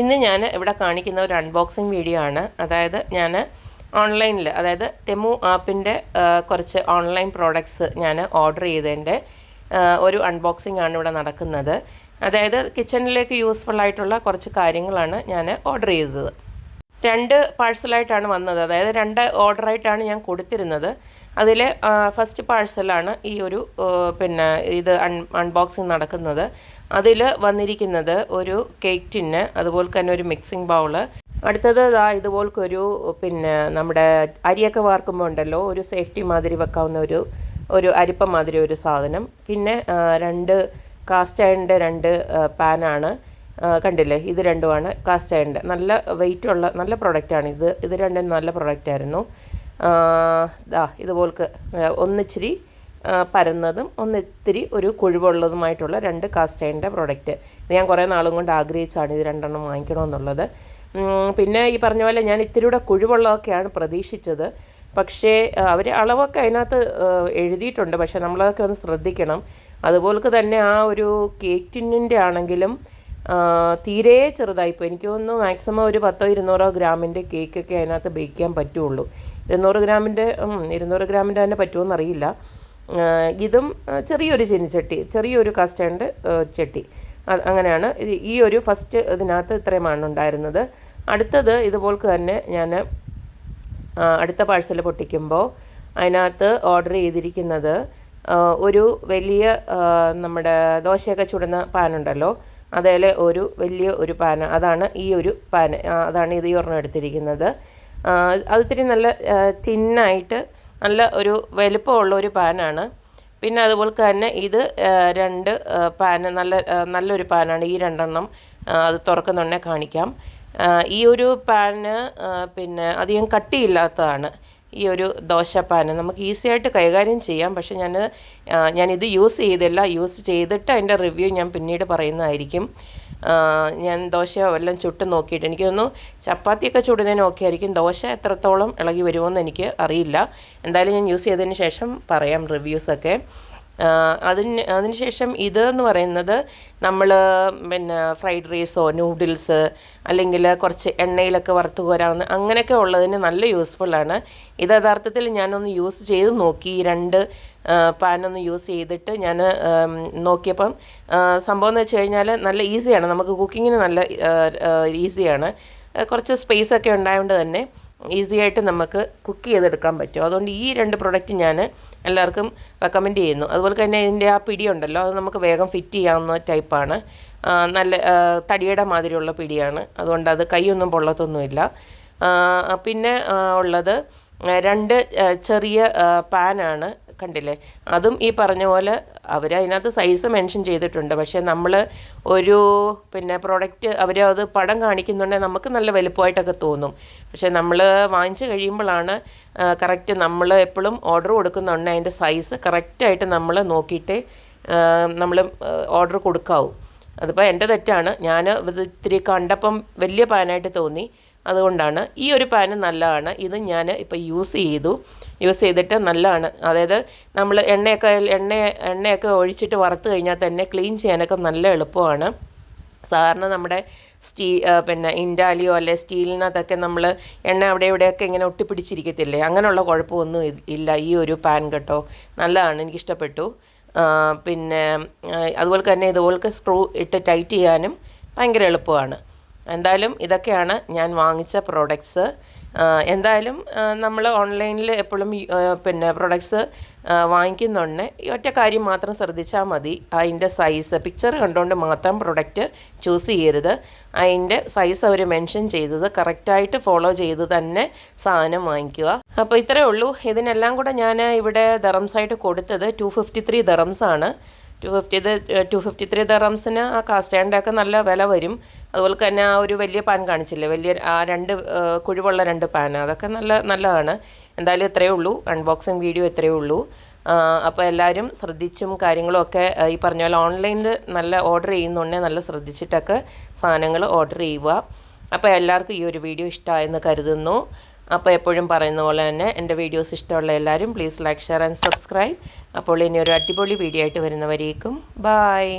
ഇന്ന് ഞാൻ ഇവിടെ കാണിക്കുന്ന ഒരു അൺബോക്സിങ് വീഡിയോ ആണ്. അതായത് ഞാൻ ഓൺലൈനിൽ അതായത് തെമു ആപ്പിന്റെ കുറച്ച് ഓൺലൈൻ പ്രോഡക്ട്സ് ഞാൻ ഓർഡർ ചെയ്തതിന്റെ ഒരു അൺബോക്സിംഗ് ആണ് ഇവിടെ നടക്കുന്നത്. അതായത് കിച്ചണിലേക്ക് യൂസ്ഫുൾ ആയിട്ടുള്ള കുറച്ച് കാര്യങ്ങളാണ് ഞാൻ ഓർഡർ ചെയ്തത്. രണ്ട് പാഴ്സലായിട്ടാണ് വന്നത്. അതായത് രണ്ട് ഓർഡറായിട്ടാണ് ഞാൻ കൊടുത്തിരുന്നത്. അതിൽ ഫസ്റ്റ് പാഴ്സലാണ് ഈ ഒരു പിന്നെ ഇത് അൺ അൺബോക്സിങ് നടക്കുന്നത്. അതിൽ വന്നിരിക്കുന്നത് ഒരു കേക്ക് ടിന്ന് അതുപോലെ തന്നെ ഒരു മിക്സിംഗ് ബൗൾ അടുത്തത് ഇതാ ഇതുപോലൊരു പിന്നെ നമ്മുടെ അരിയൊക്കെ വാർക്കുമ്പോൾ ഉണ്ടല്ലോ ഒരു സേഫ്റ്റി മാതിരി വെക്കാവുന്ന ഒരു ഒരു അരിപ്പ മാതിരി ഒരു സാധനം. പിന്നെ രണ്ട് കാസ്റ്റ് അയണിന്റെ രണ്ട് പാനാണ് കണ്ടില്ലേ? ഇത് രണ്ടുമാണ് കാസ്റ്റ് അയണിന്റെ നല്ല വെയിറ്റ് ഉള്ള നല്ല പ്രൊഡക്റ്റാണ് ഇത്. ഇത് രണ്ടും നല്ല പ്രൊഡക്റ്റായിരുന്നു ഇതാ ഇതുപോലെ ഒന്നിച്ചിരി പരന്നതും ഒന്നിത്തിരി ഒരു കൊഴിവുള്ളതുമായിട്ടുള്ള രണ്ട് കാസ്റ്റ് അയണിന്റെ പ്രൊഡക്റ്റ്. ഇത് ഞാൻ കുറേ നാളും കൊണ്ട് ആഗ്രഹിച്ചാണ് ഇത് രണ്ടെണ്ണം വാങ്ങിക്കണമെന്നുള്ളത്. പിന്നെ ഈ പറഞ്ഞ പോലെ ഞാൻ ഇത്തിരി കൂടെ കുഴിവുള്ളതൊക്കെയാണ് പ്രതീക്ഷിച്ചത്. പക്ഷേ അവർ അളവൊക്കെ അതിനകത്ത് എഴുതിയിട്ടുണ്ട്. പക്ഷേ നമ്മളതൊക്കെ ഒന്ന് ശ്രദ്ധിക്കണം. അതുപോലെ തന്നെ ആ ഒരു കേക്ക് ആണെങ്കിലും തീരെ ചെറുതായിപ്പോൾ എനിക്ക് തോന്നുന്നു മാക്സിമം ഒരു പത്തോ ഇരുന്നൂറോ ഗ്രാമിന്റെ കേക്കൊക്കെ അതിനകത്ത് ബേക്ക് ചെയ്യാൻ പറ്റുള്ളൂ. ഇരുന്നൂറ് ഗ്രാമിന്റെ ഇരുന്നൂറ് ഗ്രാമിന്റെ തന്നെ പറ്റുമോ ആ, ഇതും ചെറിയൊരു ചീനിച്ചട്ടി ചെറിയൊരു കസ്റ്റേണിന്റെ ചട്ടി. അങ്ങനെയാണ്. ഈ ഒരു ഫസ്റ്റ് ഇതിനകത്ത് ഇത്രയുമാണ് ഉണ്ടായിരുന്നത്. അടുത്തത് ഇതുപോലെ തന്നെ ഞാൻ അടുത്ത പാഴ്സൽ പൊട്ടിക്കുമ്പോൾ അതിനകത്ത് ഓർഡർ ചെയ്തിരിക്കുന്നത് ഒരു വലിയ നമ്മുടെ ദോശയൊക്കെ ചുടുന്ന പാനുണ്ടല്ലോ. അതേലെ ഒരു വലിയ ഒരു പാൻ അതാണ് ഈ ഒരു പാൻ അതാണ് ഇത് ഈ ഒരെണ്ണം എടുത്തിരിക്കുന്നത്. അത് ഇത്തിരി നല്ല തിന്നായിട്ട് നല്ല ഒരു വലുപ്പമുള്ള ഒരു പാനാണ്. പിന്നെ അതുപോലെ തന്നെ ഇത് രണ്ട് പാൻ നല്ല നല്ലൊരു പാനാണ്. ഈ രണ്ടെണ്ണം അത് തുറക്കുന്നുണ്ടെ കാണിക്കാം. ഈ ഒരു പാന് പിന്നെ അധികം കട്ടിയില്ലാത്തതാണ്. ഈ ഒരു ദോശ പാന്. നമുക്ക് ഈസി ആയിട്ട് കൈകാര്യം ചെയ്യാം. പക്ഷേ ഞാൻ ഞാനിത് യൂസ് ചെയ്തില്ല. യൂസ് ചെയ്തിട്ട് അതിന്റെ റിവ്യൂ ഞാൻ പിന്നീട് പറയുന്നതായിരിക്കും. ഞാൻ ദോശ എല്ലാം ചുട്ട് നോക്കിയിട്ട് എനിക്ക് തോന്നുന്നു ചപ്പാത്തിയൊക്കെ ചുടുന്നതിന് ഓക്കെ ആയിരിക്കും ദോശ എത്രത്തോളം ഇളകി വരുമോ എന്ന് എനിക്ക് അറിയില്ല. എന്തായാലും ഞാൻ യൂസ് ചെയ്തതിന് ശേഷം പറയാം റിവ്യൂസൊക്കെ അതിന് അതിനുശേഷം ഇത് എന്ന് പറയുന്നത് നമ്മൾ പിന്നെ ഫ്രൈഡ് റൈസോ നൂഡിൽസ് അല്ലെങ്കിൽ കുറച്ച് എണ്ണയിലൊക്കെ വറുത്ത് കോരാവുന്ന അങ്ങനെയൊക്കെ ഉള്ളതിന് നല്ല യൂസ്ഫുള്ളാണ് ഇത് യഥാർത്ഥത്തിൽ ഞാനൊന്ന് യൂസ് ചെയ്ത് നോക്കി രണ്ട് പാനൊന്ന് യൂസ് ചെയ്തിട്ട് ഞാൻ നോക്കിയപ്പം സംഭവം എന്ന് വെച്ച് കഴിഞ്ഞാൽ നല്ല ഈസിയാണ്. നമുക്ക് കുക്കിങ്ങിന് നല്ല ഈസിയാണ്. കുറച്ച് സ്പേസ് ഒക്കെ ഉണ്ടായതുകൊണ്ട് തന്നെ ഈസിയായിട്ട് നമുക്ക് കുക്ക് ചെയ്തെടുക്കാൻ പറ്റും. അതുകൊണ്ട് ഈ രണ്ട് പ്രൊഡക്റ്റ് ഞാൻ എല്ലാവർക്കും റെക്കമെൻഡ് ചെയ്യുന്നു. അതുപോലെ തന്നെ ഇതിന്റെ ആ പിടിയുണ്ടല്ലോ അത് നമുക്ക് വേഗം ഫിറ്റ് ചെയ്യാവുന്ന ടൈപ്പാണ് നല്ല തടിയുടെ മാതിരിയുള്ള പിടിയാണ്. അതുകൊണ്ട് അത് കൈയൊന്നും പൊള്ളത്തൊന്നുമില്ല. പിന്നെ ഉള്ളത് രണ്ട് ചെറിയ പാനാണ് കണ്ടില്ലേ? അതും ഈ പറഞ്ഞ പോലെ അവർ അതിനകത്ത് സൈസ് മെൻഷൻ ചെയ്തിട്ടുണ്ട്. പക്ഷേ നമ്മൾ ഒരു പിന്നെ പ്രോഡക്റ്റ് അവർ അത് പടം കാണിക്കുന്നുണ്ടെങ്കിൽ നമുക്ക് നല്ല വലുപ്പമായിട്ടൊക്കെ തോന്നും. പക്ഷേ നമ്മൾ വാങ്ങിച്ച് കഴിയുമ്പോഴാണ് കറക്റ്റ് നമ്മൾ എപ്പോഴും ഓർഡർ കൊടുക്കുന്നുണ്ട് അതിന്റെ സൈസ് കറക്റ്റായിട്ട് നമ്മൾ നോക്കിയിട്ട് നമ്മൾ ഓർഡർ കൊടുക്കാവൂ. അതിപ്പോൾ എന്റെ തെറ്റാണ്. ഞാൻ ഇത് ഇത്തിരി കണ്ടപ്പം വലിയ പാനായിട്ട് തോന്നി. അതുകൊണ്ടാണ് ഈ ഒരു പാന് നല്ലതാണ്. ഇത് ഞാൻ ഇപ്പോൾ യൂസ് ചെയ്തു. യൂസ് ചെയ്തിട്ട് നല്ലതാണ്. അതായത് നമ്മൾ എണ്ണയൊക്കെ എണ്ണ എണ്ണയൊക്കെ ഒഴിച്ചിട്ട് വറുത്ത് കഴിഞ്ഞാൽ തന്നെ ക്ലീൻ ചെയ്യാനൊക്കെ നല്ല എളുപ്പമാണ്. സാധാരണ നമ്മുടെ സ്റ്റീ പിന്നെ ഇൻഡാലിയോ അല്ലെ സ്റ്റീലിനകത്തൊക്കെ നമ്മൾ എണ്ണ അവിടെ ഇവിടെയൊക്കെ ഇങ്ങനെ ഒട്ടിപ്പിടിച്ചിരിക്കത്തില്ലേ? അങ്ങനെയുള്ള കുഴപ്പമൊന്നും ഇല്ല. ഈ ഒരു പാൻ കേട്ടോ. നല്ലതാണ്. എനിക്കിഷ്ടപ്പെട്ടു. പിന്നെ അതുപോലെ തന്നെ ഇതുപോലത്തെ സ്ക്രൂ ഇട്ട് ടൈറ്റ് ചെയ്യാനും ഭയങ്കര എളുപ്പമാണ്. എന്തായാലും ഇതൊക്കെയാണ് ഞാൻ വാങ്ങിച്ച പ്രോഡക്ട്സ് എന്തായാലും നമ്മൾ ഓൺലൈനിൽ എപ്പോഴും പിന്നെ പ്രൊഡക്ട്സ് വാങ്ങിക്കുന്നുണ്ട്. ഒറ്റ കാര്യം മാത്രം ശ്രദ്ധിച്ചാൽ മതി. അതിന്റെ സൈസ് പിക്ചർ കണ്ടുകൊണ്ട് മാത്രം പ്രൊഡക്റ്റ് ചൂസ് ചെയ്യരുത്. അതിന്റെ സൈസ് അവർ മെൻഷൻ ചെയ്തത് കറക്റ്റായിട്ട് ഫോളോ ചെയ്ത് തന്നെ സാധനം വാങ്ങിക്കുക. അപ്പോൾ ഇത്രയേ ഉള്ളൂ. ഇതിനെല്ലാം കൂടെ ഞാൻ ഇവിടെ ദറംസായിട്ട് കൊടുത്തത് two fifty three ദറംസാണ് two fifty two fifty three ദറംസിന് ആ കാസ്റ്റ് ഒക്കെ നല്ല വില വരും. അതുപോലെ തന്നെ ആ ഒരു വലിയ പാൻ കാണിച്ചില്ലേ? വലിയ ആ രണ്ട് കുഴിവുള്ള രണ്ട് പാൻ അതൊക്കെ നല്ല നല്ലതാണ്. എന്തായാലും ഇത്രയേ ഉള്ളൂ. അൺബോക്സിങ് വീഡിയോ ഇത്രയേ ഉള്ളൂ. അപ്പോൾ എല്ലാവരും ശ്രദ്ധിച്ചും കാര്യങ്ങളുമൊക്കെ ഈ പറഞ്ഞ പോലെ ഓൺലൈനിൽ നല്ല ഓർഡർ ചെയ്യുന്നുണ്ടെങ്കിൽ നല്ല ശ്രദ്ധിച്ചിട്ടൊക്കെ സാധനങ്ങൾ ഓർഡർ ചെയ്യുക. അപ്പോൾ എല്ലാവർക്കും ഈ ഒരു വീഡിയോ ഇഷ്ടമായെന്ന് കരുതുന്നു. അപ്പോൾ എപ്പോഴും പറയുന്ന പോലെ തന്നെ എന്റെ വീഡിയോസ് ഇഷ്ടമുള്ള എല്ലാവരും please like share and subscribe അപ്പോൾ ഇനി ഒരു അടിപൊളി വീഡിയോ ആയിട്ട് വരുന്നവരേക്കും ബായ്